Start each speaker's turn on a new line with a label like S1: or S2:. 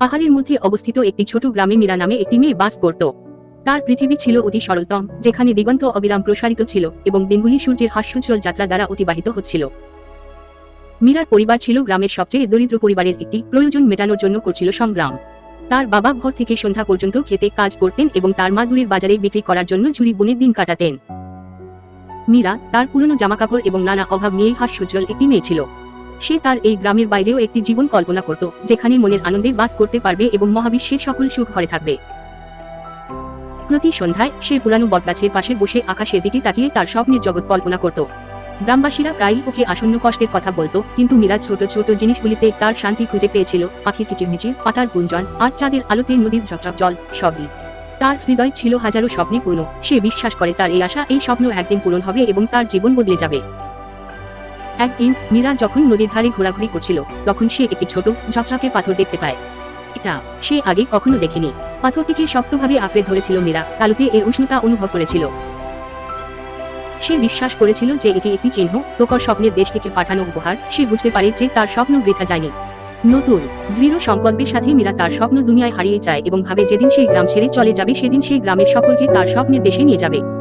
S1: পাহাড়ের মধ্যে অবস্থিত একটি ছোট গ্রামে মীরা নামে একটি মেয়ে বাস করত। তার পৃথিবী ছিল অতি সরলতম, যেখানে দিগন্ত অবিরাম প্রসারিত ছিল এবং দিনগুলি সূর্যের হাস্যোজ্জ্বল যাত্রা দ্বারা অতিবাহিত হচ্ছিল। মীরার পরিবার ছিল গ্রামের সবচেয়ে দরিদ্র পরিবারের একটি প্রয়োজন মেটানোর জন্য করছিল সংগ্রাম। তার বাবা ঘর থেকে সন্ধ্যা পর্যন্ত খেতে, কাজ করতেন এবং তার মা দূরের বাজারে বিক্রি করার জন্য ঝুড়ি বুনে দিন কাটাতেন। মীরা তার পুরনো জামাকাপড় এবং নানা অভাব নিয়েই হাস্যোজ্জ্বল একটি মেয়ে ছিল। সে তার এই গ্রামের বাইরেও একটি জীবন কল্পনা করত, যেখানে মনের আনন্দে বাস করতে পারবে এবং মহাবিশ্বের সকল সুখ ঘরে থাকবে। প্রতি সন্ধ্যায় সে পুরানো বটগাছের পাশে বসে আকাশের দিকে তাকিয়ে তার স্বপ্নের জগৎ কল্পনা করত। গ্রামবাসীরা প্রায়ই ওকে আসন্ন কষ্টের কথা বলতো, কিন্তু মীরা ছোট ছোট জিনিসগুলিতে তার শান্তি খুঁজে পেয়েছিল, পাখির কিচিরমিচির পাতার গুঞ্জন, আর চাঁদের আলোতে নদীর ঝকঝক জল, সবই। তার হৃদয় ছিল হাজারো স্বপ্নে পূর্ণ, সে বিশ্বাস করে তার এই আশা, এই স্বপ্ন একদিন পূরণ হবে এবং তার জীবন বদলে যাবে। একদিন, মীরা যখন নদীর ধারে ঘোরাঘুরি করছিল, তখন সে একটি ছোট ঝকঝকে পাথর দেখতে পায়। এটা সে আগে কখনো দেখেনি। পাথরটিকে শক্তভাবে আঁকড়ে ধরেছিল মীরা তালুতে এর উষ্ণতা অনুভব করেছিল। সে বিশ্বাস করেছিল যে এটি একটি চিহ্ন প্রকর স্বপ্নের দেশ থেকে পাঠানো উপহার, সে বুঝতে পারে যে তার স্বপ্ন বৃথা যায়নি। নতুন, দৃঢ় সংকল্পের সাথে মীরা তার স্বপ্ন দুনিয়ায় হারিয়ে যায় এবং ভাবে যেদিন সেই গ্রাম ছেড়ে চলে যাবে, সেদিন সেই গ্রামের সকলকে তার স্বপ্নের দেশে নিয়ে যাবে।